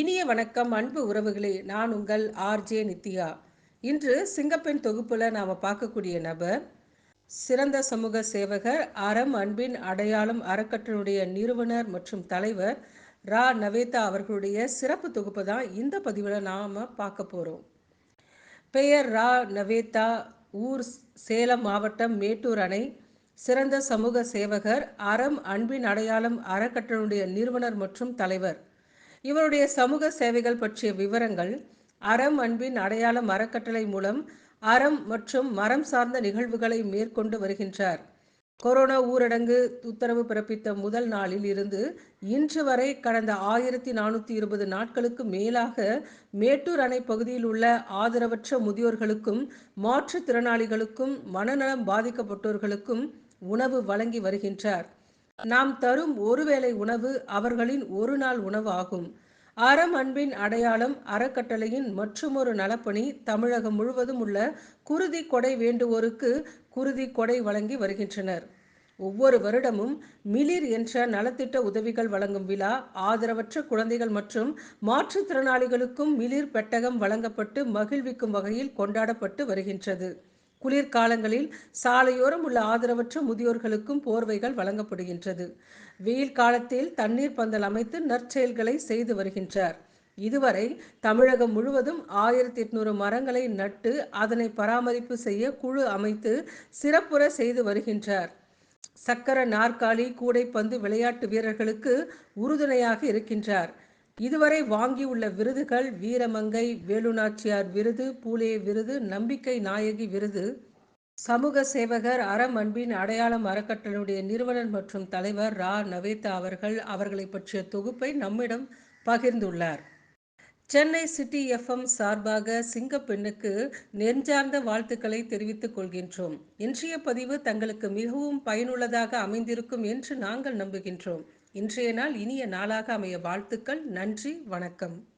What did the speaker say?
இனிய வணக்கம் அன்பு உறவுகளே. நான் உங்கள் ஆர்ஜே நித்யா. இன்று சிங்கப்பெண் தொகுப்பில் நாம் பார்க்கக்கூடிய நபர் சிறந்த சமூக சேவகர் அறம் அன்பின் அடையாளம் அறக்கட்டளுடைய நிறுவனர் மற்றும் தலைவர் ரா. நவேதா அவர்களுடைய சிறப்பு தொகுப்பு தான் இந்த பதிவில் நாம் பார்க்க போகிறோம் பெயர் ரா. நவேதா. ஊர் சேலம் மாவட்டம் மேட்டூர் அணை. சிறந்த சமூக சேவகர் அறம் அன்பின் அடையாளம் அறக்கட்டளுடைய நிறுவனர் மற்றும் தலைவர். இவருடைய சமூக சேவைகள் பற்றிய விவரங்கள் அறம் அன்பின் அடையாள மரக்கட்டளை மூலம் அறம் மற்றும் மரம் சார்ந்த நிகழ்வுகளை மேற்கொண்டு வருகின்றார். கொரோனா ஊரடங்கு உத்தரவு பிறப்பித்த முதல் நாளில் இருந்து இன்று வரை கடந்த ஆயிரத்தி நானூற்றி இருபது நாட்களுக்கு மேலாக மேட்டூர் அணை பகுதியில் உள்ள ஆதரவற்ற முதியோர்களுக்கும் மாற்றுத்திறனாளிகளுக்கும் மனநலம் பாதிக்கப்பட்டோர்களுக்கும் உணவு வழங்கி வருகின்றார். நாம் தரும் ஒருவேளை உணவு அவர்களின் ஒரு நாள் உணவு ஆகும். அறம் அன்பின் அடையாளம் அறக்கட்டளையின் மற்றுமொரு நலப்பணி தமிழகம் முழுவதும் உள்ள குருதி கொடை வேண்டுவோருக்கு குருதி கொடை வழங்கி வருகின்றனர். ஒவ்வொரு வருடமும் மிளிர் என்ற நலத்திட்ட உதவிகள் வழங்கும் விழா ஆதரவற்ற குழந்தைகள் மற்றும் மாற்றுத்திறனாளிகளுக்கும் மிளிர் பெட்டகம் வழங்கப்பட்டு மகிழ்விக்கும் வகையில் கொண்டாடப்பட்டு வருகின்றது. குளிர்காலங்களில் சாலையோரம் உள்ள ஆதரவற்ற முதியோர்களுக்கும் போர்வைகள் வழங்கப்படுகின்றது. வெயில் காலத்தில் தண்ணீர் பந்தல் அமைத்து நற்செயல்களை செய்து வருகின்றார். இதுவரை தமிழகம் முழுவதும் ஆயிரத்தி எட்நூறு மரங்களை நட்டு அதனை பராமரிப்பு செய்ய குழு அமைத்து சிறப்புற செய்து வருகின்றார். சக்கர நாற்காலி கூடைப்பந்து விளையாட்டு வீரர்களுக்கு உறுதுணையாக இருக்கின்றார். இதுவரை வாங்கியுள்ள விருதுகள் வீரமங்கை வேலுநாச்சியார் விருது பூலே விருது நம்பிக்கை நாயகி விருது. சமூக சேவகர் அறம் அன்பின் அடையாளம் அறக்கட்டளையுடைய நிறுவனர் மற்றும் தலைவர் ரா. நவேதா அவர்கள் அவர்களை பற்றிய தொகுப்பை நம்மிடம் பகிர்ந்துள்ளார். சென்னை சிட்டி எஃப்எம் சார்பாக சிங்கப்பெண்ணுக்கு நெஞ்சார்ந்த வாழ்த்துக்களை தெரிவித்துக் கொள்கின்றோம். இன்றைய பதிவு தங்களுக்கு மிகவும் பயனுள்ளதாக அமைந்திருக்கும் என்று நாங்கள் நம்புகின்றோம். இன்றைய நாள் இனிய நாளாக அமைய வாழ்த்துக்கள். நன்றி வணக்கம்.